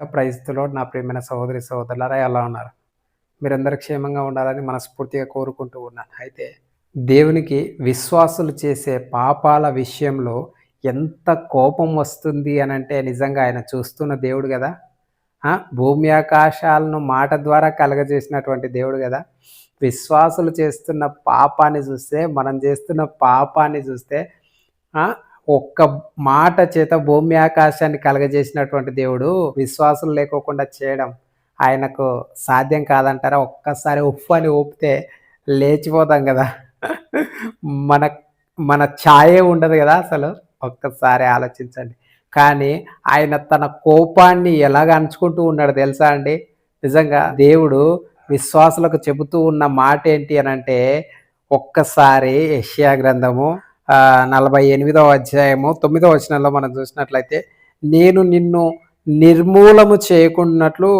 ప్రైజ్తులో నా ప్రియమైన సహోదరి సహోదరులారా ఎలా ఉన్నారు? మీరందరూ క్షేమంగా ఉండాలని మనస్ఫూర్తిగా కోరుకుంటూ ఉన్నాను అయితే దేవునికి విశ్వాసులు చేసే పాపాల విషయంలో ఎంత కోపం వస్తుంది అని అంటే నిజంగా ఆయన చూస్తున్న దేవుడు కదా? భూమి ఆకాశాలను మాట ద్వారా కలగజేసినటువంటి దేవుడు కదా? విశ్వాసులు చేస్తున్న పాపాన్ని చూస్తే మనం చేస్తున్న పాపాన్ని చూస్తే ఒక్క మాట చేత భూమి ఆకాశాన్ని కలగజేసినటువంటి దేవుడు విశ్వాసం లేకోకుండా చేయడం ఆయనకు సాధ్యం కాదంటారా? ఒక్కసారి ఉప్పు అని ఊపితే లేచిపోతాం కదా. మన మన ఛాయే ఉండదు కదా అసలు. ఒక్కసారి ఆలోచించండి. కానీ ఆయన తన కోపాన్ని ఎలాగ అంచుకుంటూ ఉన్నాడు తెలుసా అండి? నిజంగా దేవుడు విశ్వాసులకు చెబుతూ ఉన్న మాట ఏంటి అని అంటే ఒక్కసారి యష్యా గ్రంథము నలభై ఎనిమిదవ అధ్యాయము తొమ్మిదవ వచనంలో మనం చూసినట్లయితే నేను నిన్ను నిర్మూలము చేయకున్నట్లు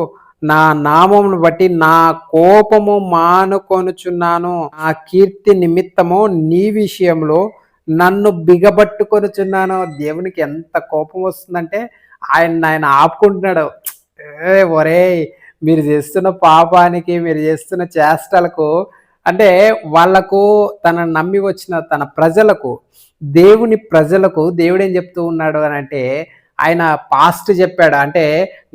నా నామమును బట్టి నా కోపము మానుకొనుచున్నాను. ఆ కీర్తి నిమిత్తము నీ విషయంలో నన్ను బిగబట్టుకొనుచున్నాను. దేవునికి ఎంత కోపం వస్తుందంటే ఆయన ఆయన ఆపుకుంటున్నాడు. ఏ ఒరే మీరు చేస్తున్న పాపానికి మీరు చేస్తున్న చేష్టలకు అంటే వాళ్ళకు తన నమ్మి వచ్చిన తన ప్రజలకు దేవుని ప్రజలకు దేవుడు ఏం చెప్తూ ఉన్నాడు అని అంటే ఆయన పాస్ట్ చెప్పాడు. అంటే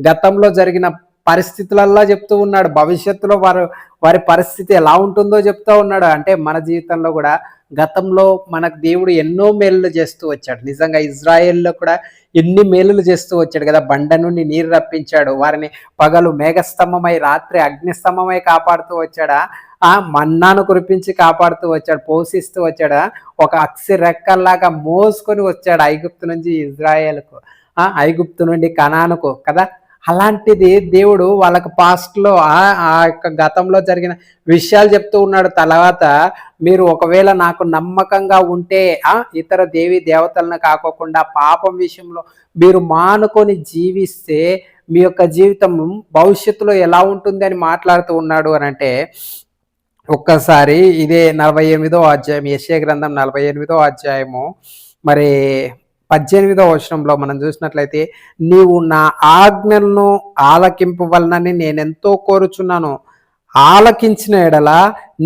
గతంలో జరిగిన పరిస్థితులల్లా చెప్తూ ఉన్నాడు. భవిష్యత్తులో వారు వారి పరిస్థితి ఎలా ఉంటుందో చెప్తూ ఉన్నాడు. అంటే మన జీవితంలో కూడా గతంలో మనకు దేవుడు ఎన్నో మేలులు చేస్తూ వచ్చాడు. నిజంగా ఇజ్రాయెల్లో కూడా ఎన్ని మేలులు చేస్తూ వచ్చాడు కదా. బండ నుండి నీరు రప్పించాడు. వారిని పగలు మేఘస్తంభమై రాత్రి అగ్నిస్తంభమై కాపాడుతూ వచ్చాడా. మన్నాను కురిపించి కాపాడుతూ వచ్చాడు పోషిస్తూ వచ్చాడు. ఒక అక్షి రెక్కల్లాగా మోసుకొని వచ్చాడు ఐగుప్తు నుంచి ఇజ్రాయేల్కు ఐగుప్తు నుండి కనానుకు కదా? అలాంటిది దేవుడు వాళ్ళకి పాస్ట్లో ఆ యొక్క గతంలో జరిగిన విషయాలు చెప్తూ ఉన్నాడు. తర్వాత మీరు ఒకవేళ నాకు నమ్మకంగా ఉంటే ఆ ఇతర దేవి దేవతలను కాకోకుండా పాపం విషయంలో మీరు మానుకొని జీవిస్తే మీ యొక్క జీవితం భవిష్యత్తులో ఎలా ఉంటుంది అని మాట్లాడుతూ ఉన్నాడు అని అంటే ఒక్కసారి ఇదే నలభై ఎనిమిదో అధ్యాయం యశ్య గ్రంథం నలభై ఎనిమిదో అధ్యాయము. మరి పద్దెనిమిదో వచనంలో మనం చూసినట్లయితే నీవు నా ఆజ్ఞలను ఆలకింపవలనని నేనెంతో కోరుచున్నాను. ఆలకించిన ఎడల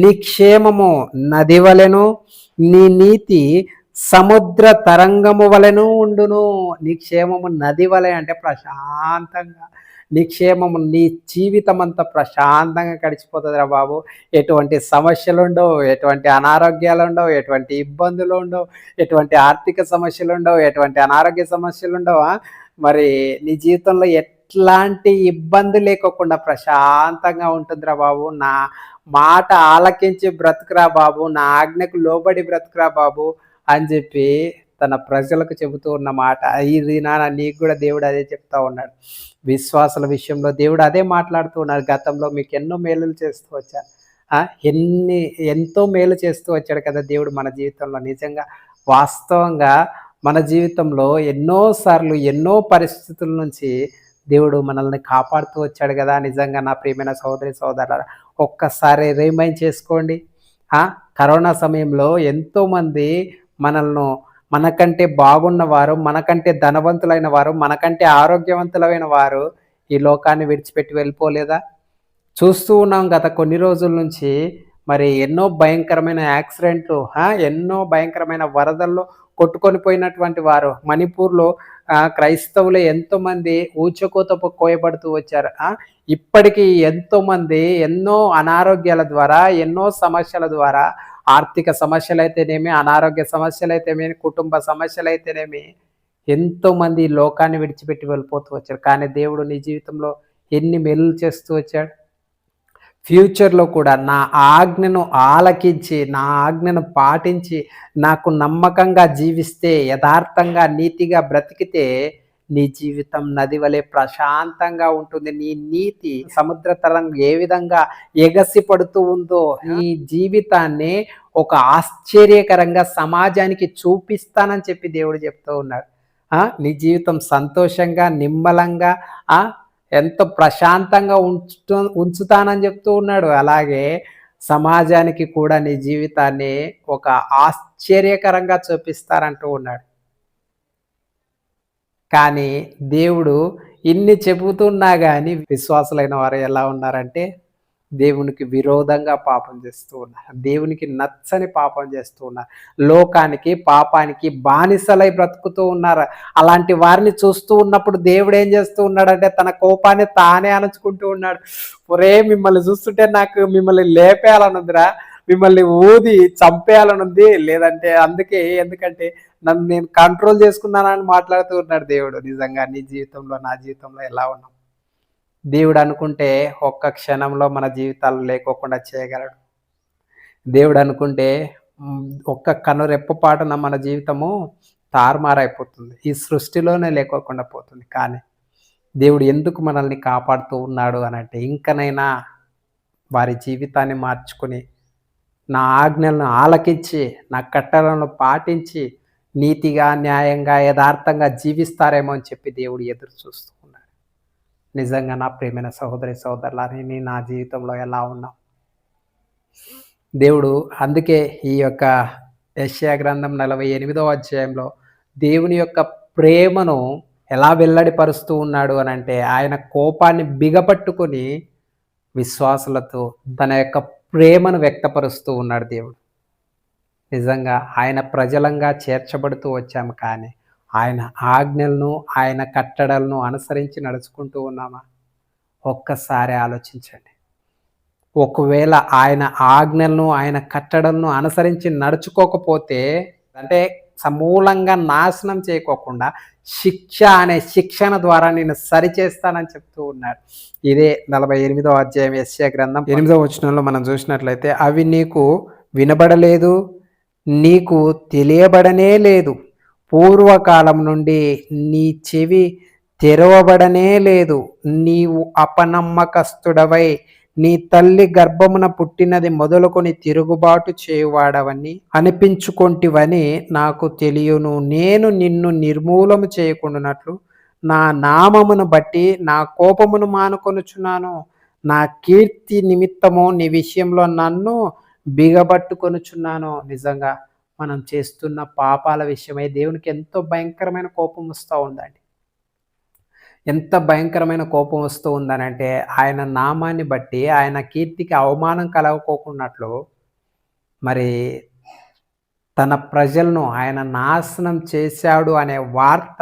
నీ క్షేమము నది వలెను నీ నీతి సముద్ర తరంగము వలెను ఉండును నీ క్షేమము నది వలె అంటే ప్రశాంతంగా. నీ క్షేమము నీ జీవితం అంతా ప్రశాంతంగా గడిచిపోతుందిరా బాబు. ఎటువంటి సమస్యలు ఉండవు ఎటువంటి అనారోగ్యాలు ఉండవు ఎటువంటి ఇబ్బందులు ఉండవు ఎటువంటి ఆర్థిక సమస్యలు ఉండవు ఎటువంటి అనారోగ్య సమస్యలు ఉండవు మరి నీ జీవితంలో ఎట్లాంటి ఇబ్బంది లేకోకుండా ప్రశాంతంగా ఉంటుందిరా బాబు. నా మాట ఆలకించి బ్రతుకురా బాబు. నా ఆజ్ఞకు లోబడి బ్రతుకురా బాబు. అని చెప్పి తన ప్రజలకు చెబుతూ ఉన్న మాట ఇది నాన్న నీకు కూడా దేవుడు అదే చెప్తా ఉన్నాడు. విశ్వాసాల విషయంలో దేవుడు అదే మాట్లాడుతూ ఉన్నాడు. గతంలో మీకు ఎన్నో మేలులు చేస్తూ వచ్చారు. ఎన్ని ఎంతో మేలు చేస్తూ వచ్చాడు కదా దేవుడు మన జీవితంలో. నిజంగా వాస్తవంగా మన జీవితంలో ఎన్నోసార్లు ఎన్నో పరిస్థితుల నుంచి దేవుడు మనల్ని కాపాడుతూ వచ్చాడు కదా. నిజంగా నా ప్రియమైన సోదరి సోదరు ఒక్కసారి రిమైండ్ చేసుకోండి. కరోనా సమయంలో ఎంతోమంది మనల్ని మనకంటే బాగున్న వారు మనకంటే ధనవంతులైన వారు మనకంటే ఆరోగ్యవంతులైన వారు ఈ లోకాన్ని విడిచిపెట్టి వెళ్ళిపోలేదా? చూస్తూ ఉన్నాం గత కొన్ని రోజుల నుంచి మరి ఎన్నో భయంకరమైన యాక్సిడెంట్లు ఎన్నో భయంకరమైన వరదల్లో కొట్టుకొని పోయినటువంటి వారు. మణిపూర్లో క్రైస్తవులు ఎంతోమంది ఊచకోత కోయబడుతూ వచ్చారు. ఇప్పటికీ ఎంతోమంది ఎన్నో అనారోగ్యాల ద్వారా ఎన్నో సమస్యల ద్వారా ఆర్థిక సమస్యలు అయితేనేమి అనారోగ్య సమస్యలు అయితేనేమి కుటుంబ సమస్యలు అయితేనేమి ఎంతోమంది లోకాన్ని విడిచిపెట్టి వెళ్ళిపోతూ వచ్చారు. కానీ దేవుడు నీ జీవితంలో ఎన్ని మెల్లు చేస్తూ వచ్చాడు? ఫ్యూచర్లో కూడా నా ఆజ్ఞను ఆలకించి నా ఆజ్ఞను పాటించి నాకు నమ్మకంగా జీవిస్తే యథార్థంగా నీతిగా బ్రతికితే నీ జీవితం నది వలె ప్రశాంతంగా ఉంటుంది. నీ నీతి సముద్ర తరం ఏ విధంగా ఎగసి పడుతూ ఉందో నీ జీవితాన్ని ఒక ఆశ్చర్యకరంగా సమాజానికి చూపిస్తానని చెప్పి దేవుడు చెప్తూ ఉన్నాడు. నీ జీవితం సంతోషంగా నిమ్మలంగా ఎంతో ప్రశాంతంగా ఉంచు ఉంచుతానని చెప్తూ ఉన్నాడు. అలాగే సమాజానికి కూడా నీ జీవితాన్ని ఒక ఆశ్చర్యకరంగా చూపిస్తారంటూ ఉన్నాడు. కానీ దేవుడు ఇన్ని చెబుతున్నా కానీ విశ్వాసులైన వారు ఎలా ఉన్నారంటే దేవునికి విరోధంగా పాపం చేస్తూ ఉన్నారు. దేవునికి నచ్చని పాపం చేస్తూ ఉన్నారు. లోకానికి పాపానికి బానిసలై బ్రతుకుతూ ఉన్నారు. అలాంటి వారిని చూస్తూ ఉన్నప్పుడు దేవుడు ఏం చేస్తూ ఉన్నాడంటే తన కోపాన్ని తానే అణచుకుంటూ ఉన్నాడు. ఒరే మిమ్మల్ని చూస్తుంటే నాకు మిమ్మల్ని లేపేయాలనుందిరా. మిమ్మల్ని ఊది చంపేయాలనుంది. లేదంటే అందుకే ఎందుకంటే నన్ను నేను కంట్రోల్ చేసుకున్నానని మాట్లాడుతూ ఉన్నాడు దేవుడు. నిజంగా నీ జీవితంలో నా జీవితంలో ఎలా ఉన్నాం దేవుడు అనుకుంటే ఒక్క క్షణంలో మన జీవితాలు లేకోకుండా చేయగలడు. దేవుడు అనుకుంటే ఒక్క కను రెప్పపాటున మన జీవితము తారుమారైపోతుంది. ఈ సృష్టిలోనే లేకోకుండా పోతుంది. కానీ దేవుడు ఎందుకు మనల్ని కాపాడుతూ ఉన్నాడు అనంటే ఇంకనైనా వారి జీవితాన్ని మార్చుకుని నా ఆజ్ఞలను ఆలకించి నా కట్టలను పాటించి నీతిగా న్యాయంగా యథార్థంగా జీవిస్తారేమో అని చెప్పి దేవుడు ఎదురు చూస్తూ ఉన్నాడు. నిజంగా నా ప్రేమైన సహోదరి సహోదరులని నా జీవితంలో ఎలా ఉన్నాం? దేవుడు అందుకే ఈ యొక్క యశ్యా గ్రంథం నలభై ఎనిమిదవ అధ్యాయంలో దేవుని యొక్క ప్రేమను ఎలా వెల్లడిపరుస్తూ ఉన్నాడు అని అంటే ఆయన కోపాన్ని బిగపట్టుకొని విశ్వాసులతో తన యొక్క ప్రేమను వ్యక్తపరుస్తూ ఉన్నాడు దేవుడు. నిజంగా ఆయన ప్రజలంగా చేర్చబడుతూ వచ్చాము కానీ ఆయన ఆజ్ఞలను ఆయన కట్టడలను అనుసరించి నడుచుకుంటూ ఉన్నామా? ఒక్కసారి ఆలోచించండి. ఒకవేళ ఆయన ఆజ్ఞలను ఆయన కట్టడలను అనుసరించి నడుచుకోకపోతే అంటే సమూలంగా నాశనం చేయకోకుండా శిక్ష అనే శిక్షణ ద్వారా నేను సరిచేస్తానని చెప్తూ ఉన్నాడు. ఇదే నలభై ఎనిమిదో అధ్యాయం ఎస్ఏ గ్రంథం ఎనిమిదో వచనంలో మనం చూసినట్లయితే అవి నీకు వినబడలేదు నీకు తెలియబడనే లేదు. పూర్వకాలం నుండి నీ చెవి తెరవబడనే లేదు. నీవు అపనమ్మకస్తుడవై నీ తల్లి గర్భమున పుట్టినది మొదలుకొని తిరుగుబాటు చేయువాడవని అనిపించుకొంటివని నాకు తెలియను. నేను నిన్ను నిర్మూలము చేయకుండానట్లు నా నామమును బట్టి నా కోపమును మానుకొనుచున్నాను. నా కీర్తి నిమిత్తము నీ విషయంలో నన్ను బిగబట్టుకొనుచున్నాను. నిజంగా మనం చేస్తున్న పాపాల విషయమై దేవునికి ఎంతో భయంకరమైన కోపం వస్తూ ఉందండి. ఎంత భయంకరమైన కోపం వస్తూ ఉందనంటే ఆయన నామాన్ని బట్టి ఆయన కీర్తికి అవమానం కలగకోకున్నట్లు మరి తన ప్రజలను ఆయన నాశనం చేశాడు అనే వార్త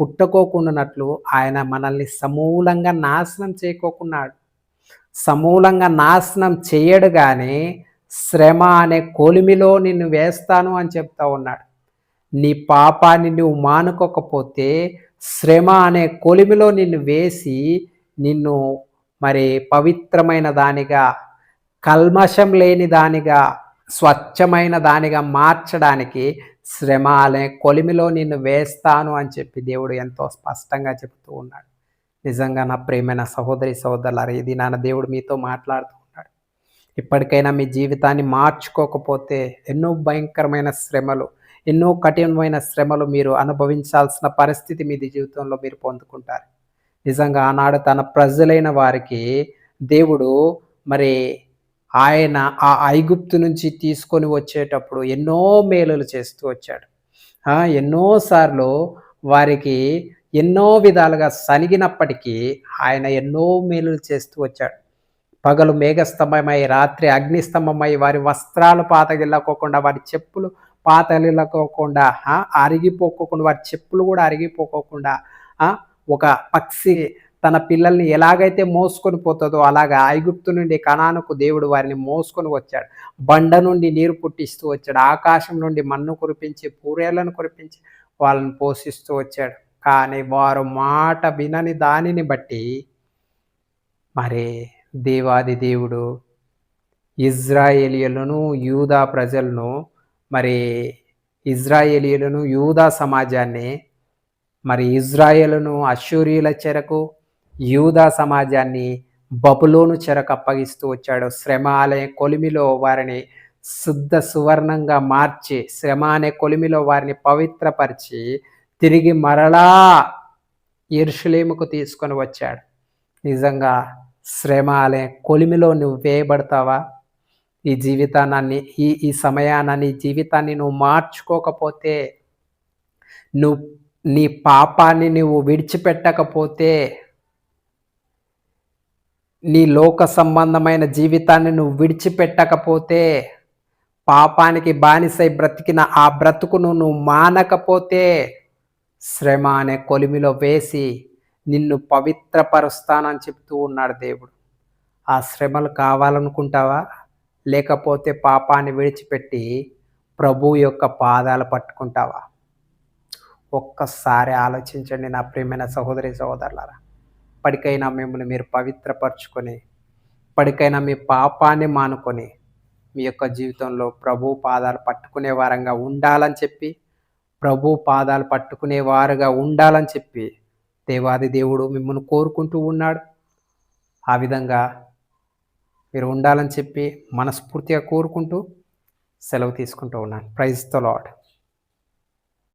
పుట్టకోకుండానట్లు ఆయన మనల్ని సమూలంగా నాశనం చేయకోకున్నాడు. సమూలంగా నాశనం చేయడు కానీ శ్రమ అనే కొలిమిలో నిన్ను వేస్తాను అని చెప్తా ఉన్నాడు. నీ పాపాన్ని నువ్వు మానుకోకపోతే శ్రమ అనే కొలిమిలో నిన్ను వేసి నిన్ను మరి పవిత్రమైన దానిగా కల్మషం లేని దానిగా స్వచ్ఛమైన దానిగా మార్చడానికి శ్రమ అనే కొలిమిలో నిన్ను వేస్తాను అని చెప్పి దేవుడు ఎంతో స్పష్టంగా చెబుతూ ఉన్నాడు. నిజంగా నా ప్రేమైన సహోదరి సహోదరులారా ఇది నాన్న దేవుడు మీతో మాట్లాడుతూ ఉన్నాడు. ఇప్పటికైనా మీ జీవితాన్ని మార్చుకోకపోతే ఎన్నో భయంకరమైన శ్రమలు ఎన్నో కఠినమైన శ్రమలు మీరు అనుభవించాల్సిన పరిస్థితి మీ జీవితంలో మీరు పొందుకుంటారు. నిజంగా ఆనాడు తన ప్రజలైన వారికి దేవుడు మరి ఆయన ఆ ఐగుప్తు నుంచి తీసుకొని వచ్చేటప్పుడు ఎన్నో మేలులు చేస్తూ వచ్చాడు. ఎన్నోసార్లు వారికి ఎన్నో విధాలుగా సనిగినప్పటికీ ఆయన ఎన్నో మేలులు చేస్తూ వచ్చాడు. పగలు మేఘస్తంభమై రాత్రి అగ్నిస్తంభమై వారి వస్త్రాలు పాతగిల్లకోకుండా వారి చెప్పులు పాతగిల్లకోకుండా అరిగిపోకోకుండా వారి చెప్పులు కూడా అరిగిపోకోకుండా ఒక పక్షి తన పిల్లల్ని ఎలాగైతే మోసుకొని పోతుందో అలాగా ఐగుప్తు నుండి కణానుకు దేవుడు వారిని మోసుకొని వచ్చాడు. బండ నుండి నీరు పుట్టిస్తూ వచ్చాడు. ఆకాశం నుండి మన్ను కురిపించి పూరేళ్ళను కురిపించి వాళ్ళని పోషిస్తూ వచ్చాడు. కానీ వారు మాట వినని దానిని బట్టి మరి దేవాది దేవుడు. ఇజ్రాయేలియలను యూదా ప్రజలను మరి ఇజ్రాయేలీలను యూదా సమాజాన్ని మరి ఇజ్రాయేలును అశ్వరీయుల చెరకు యూదా సమాజాన్ని బబులోను చెరకు అప్పగిస్తూ వచ్చాడు. శ్రమ అనే కొలిమిలో వారిని శుద్ధ సువర్ణంగా మార్చి శ్రమ అనే కొలిమిలో వారిని పవిత్రపరిచి తిరిగి మరలా ఇరుషులేముకు తీసుకొని వచ్చాడు. నిజంగా శ్రమ అనే కొలిమిలో నువ్వు వేయబడతావా? ఈ జీవితాన్ని ఈ ఈ సమయాన్ని జీవితాన్ని నువ్వు మార్చుకోకపోతే నువ్వు నీ పాపాన్ని నువ్వు విడిచిపెట్టకపోతే నీ లోక సంబంధమైన జీవితాన్ని నువ్వు విడిచిపెట్టకపోతే పాపానికి బానిసై బ్రతికిన ఆ బ్రతుకును నువ్వు మానకపోతే శ్రమ అనే కొలిమిలో వేసి నిన్ను పవిత్రపరుస్తానని చెప్తూ ఉన్నాడు దేవుడు. ఆ శ్రమలు కావాలనుకుంటావా? లేకపోతే పాపాన్ని విడిచిపెట్టి ప్రభు యొక్క పాదాలు పట్టుకుంటావా? ఒక్కసారి ఆలోచించండి నా ప్రియమైన సహోదరి సహోదరులారా. ఇప్పటికైనా మిమ్మల్ని మీరు పవిత్రపరచుకొని ఇప్పటికైనా మీ పాపాన్ని మానుకొని మీ యొక్క జీవితంలో ప్రభు పాదాలు పట్టుకునే వారంగా ఉండాలని చెప్పి ప్రభు పాదాలు పట్టుకునే వారుగా ఉండాలని చెప్పి దేవాది దేవుడు మిమ్మల్ని కోరుకుంటూ ఉన్నాడు. ఆ విధంగా మీరు ఉండాలని చెప్పి మనస్ఫూర్తిగా కోరుకుంటూ సెలవు తీసుకుంటూ ఉన్నాను. ప్రైజ్తో లాడ్